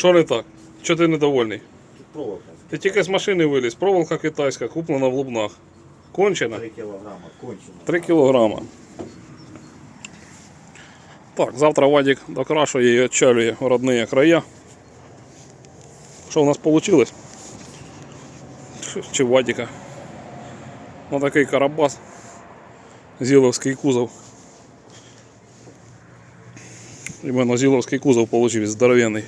Що не так? Чого ти недовольний? Тут проволока. Ти тільки з машини виліз, проволока китайська, куплена в Лубнах. Кончена? 3 кілограма, кончено. 3 кілограма. Так, завтра Вадик докрашує і відчалює родні края. Що у нас вийшло? Чи Вадика? Ну такий карабас. Зіловський кузов. Іменно Зіловський кузов вийшов здоровенний.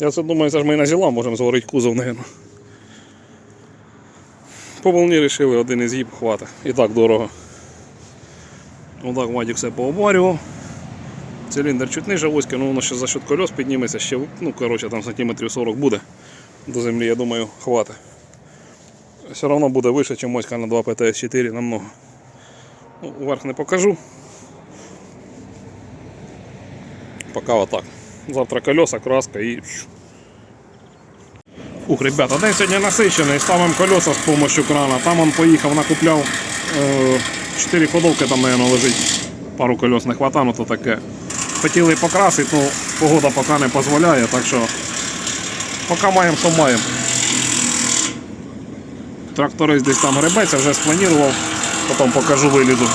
Я це думаю, це ж ми і на зіла можемо зварити кузов, мабуть. По волні вирішили один із гіб хвата. І так дорого. Отак Вадик все пообварював. Циліндр чуть ниже вузький, ну воно ще за счет кольос підніметься, ще, ну коротше там сантиметрів 40 буде до землі, я думаю, хватить. Все одно буде вище, ніж моська на 2 ПТС-4 намного. Ну, вверх не покажу. Пока отак. Завтра колеса, краска і. Ух, ребята, день сьогодні насичений, ставимо колеса з допомогою крана. Там он поїхав, накупляв е, 4 ходовки, там, мабуть, лежить. Пару колес не хватає, ну то таке. Хотіли покрасити, ну погода поки не дозволяє, так що поки маємо, що маємо. Тракторист десь там гребеться, вже спланував, потім покажу вилізу.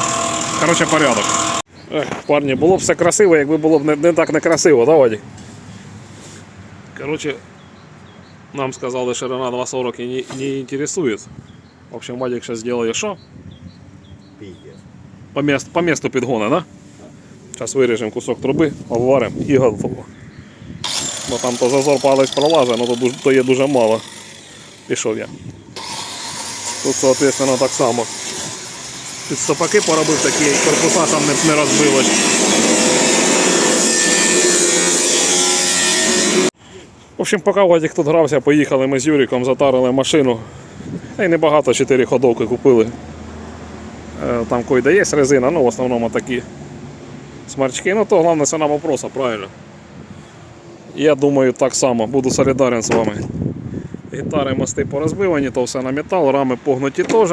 Коротше, порядок. Ех, парні, було б все красиво, якби було б не, не так некрасиво, да, Вадик? Коротше, нам сказали, ширина 2,40 и не, не интересует. В общем, Вадик сейчас сделает что? Піздець. По, мест, по месту подгона, да? Сейчас вырежем кусок трубы, обварим і готово. Бо там то зазор палець пролазить, але то, то є дуже мало. Пішов я. Тут, соответственно, так само. Під стопаки поробив такі, корпуса там не, розбилось. В общем, поки Вадик тут грався, поїхали ми з Юриком, затарили машину. Та й небагато, 4 ходовки купили. Е, Там койде є резина, ну в основному такі смарчки. Ну то головне ціна вопроса, правильно. Я думаю так само, буду солідарен з вами. Гітари мости порозбивані, то все на метал, рами погнуті теж.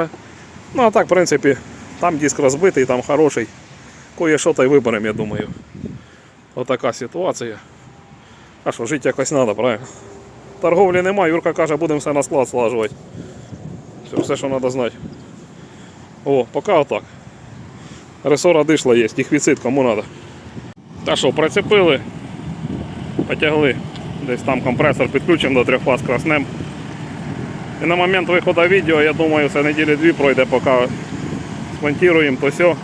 Ну а так, в принципі, там диск розбитий, там хороший. Кое що та й виберемо, я думаю. Отака ситуація. А що, жити якось треба, правильно? Торговлі немає, Юрка каже, будемо все на склад слажувати. Все, все, що треба знати. О, поки отак. Ресора дишла є, їх кому треба. Та що, прицепили, потягли. Десь там компресор підключимо до трьох фаз краснем. І на момент виходу відео, я думаю, це неділі дві пройде, поки смонтуємо, то все.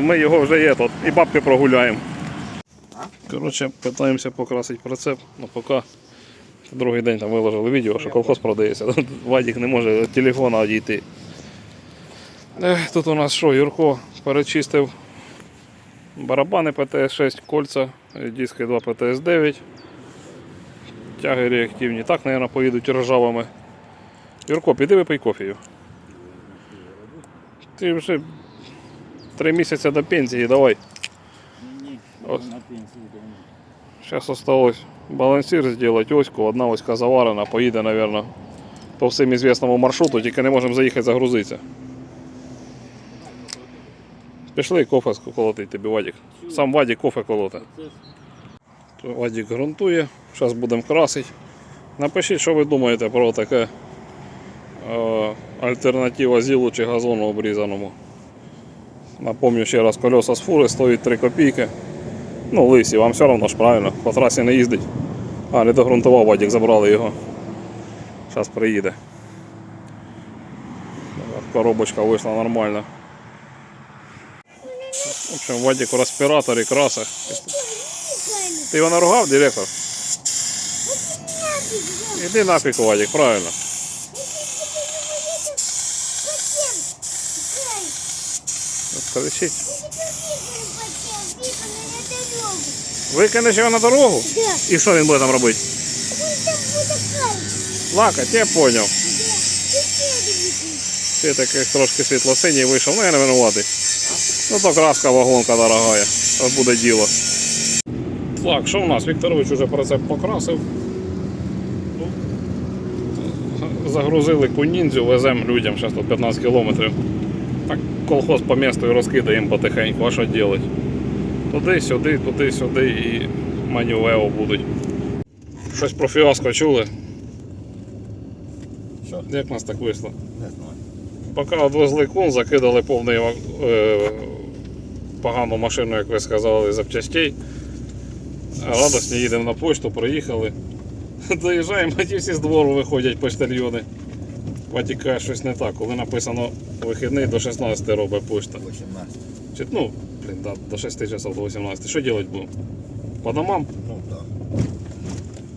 Ми його вже є тут. І бабки прогуляємо. Коротше, питаємося покрасити прицеп, ну поки другий день там виложили відео, що колхоз продається. Вадік не може від телефона одійти. Тут у нас що, Юрко перечистив барабани ПТС-6, кольця, диски 2 ПТС-9. Тяги реактивні. Так, мабуть, поїдуть ржавими. Юрко, піди випий кофею. Ти вже три місяці до пенсії, давай. Ні, Ось. на пенсії. Сейчас осталось балансир сделать оську. Одна оська заварена, поїде, мабуть, по всім известному маршруту, тільки не можемо заїхати загрузитися. Пішли кофе колотить тобі, Вадик. Сам Вадик кофе колоте. То Вадик грунтує, зараз будемо красити. Напишіть, що ви думаєте про таке альтернатива зілу чи газону обрізаному. Напомню ще раз, колеса з фури стоять 3 копійки. Ну, лисі, вам все одно ж правильно, по трасі не їздить. А, не догрунтував Вадик, забрали його. Зараз приїде. Коробочка вийшла нормально. В общем, Вадик у респіраторі краси. Ти його наругав, директор? Іди нафіг, Вадик, правильно. Кричить. Викинеш його на дорогу? І що він буде там робити? Лакать, я поняв. Ти такий трошки світло-синій вийшов, ну я не винуватий. Ну то краска вагонка дорогая. От буде діло. Так, що в нас? Вікторович уже прицеп покрасив. Ну, Загрузили куніндзю, веземо людям, зараз тут 15 кілометрів. Так колхоз по місту і розкидаємо потихеньку, а що робити? Туди-сюди, туди-сюди і манювео будуть. Щось про фіаско чули. Що? Як нас так вийшло? Не знаю. Поки відвезли кун, закидали повний е, погану машину, як ви сказали, запчастей. Радосні їдемо на почту, приїхали. Доїжджаємо, а ті всі з двору виходять почтальйони. Каже, щось не так. Коли написано вихідний до 16 робить почта. 18. Чи, ну, блін, да, до 6 часов до 18. Що робити будемо? По домам? Ну так.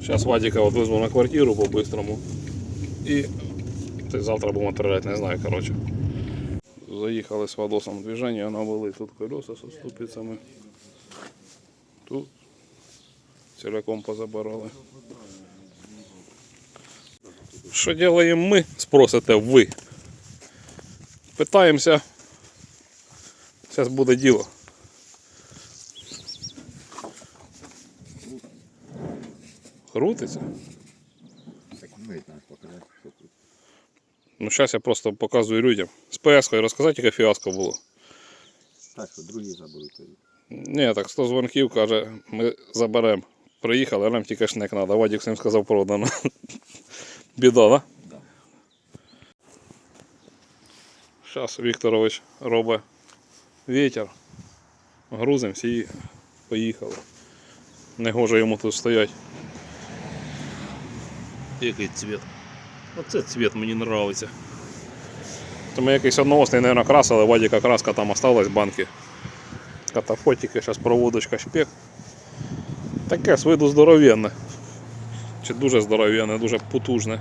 Зараз Вадика от на квартиру по-бистрому. І ти завтра будемо трирати, не знаю, коротше. Заїхали з Вадосом в движення, навели тут колеса со ступицями. Тут ціляком позабирали. Що робимо ми? Спросите ви. Питаємося. Зараз буде діло. Крутиться? Так видно, показати, що тут. Ну, зараз я просто показую людям. З ps розказати, яке фіаско було. Так, що другі заберуть тоді. Ні, так 100 дзвонків каже, ми заберемо. Приїхали, а нам тільки шнек треба. Вадік всім сказав продано. Да. Зараз Вікторович робить вітер. Грузимося і поїхали. Не гоже йому тут стоять. Який цвіт? Оце цвіт мені подобається. Ми якийсь одноосний, мабуть, красили, Вадіка краска там осталась банки. Катафотики, зараз проводочка шпек. Таке з виду здоровенне. Чи дуже здоровенне, дуже потужне.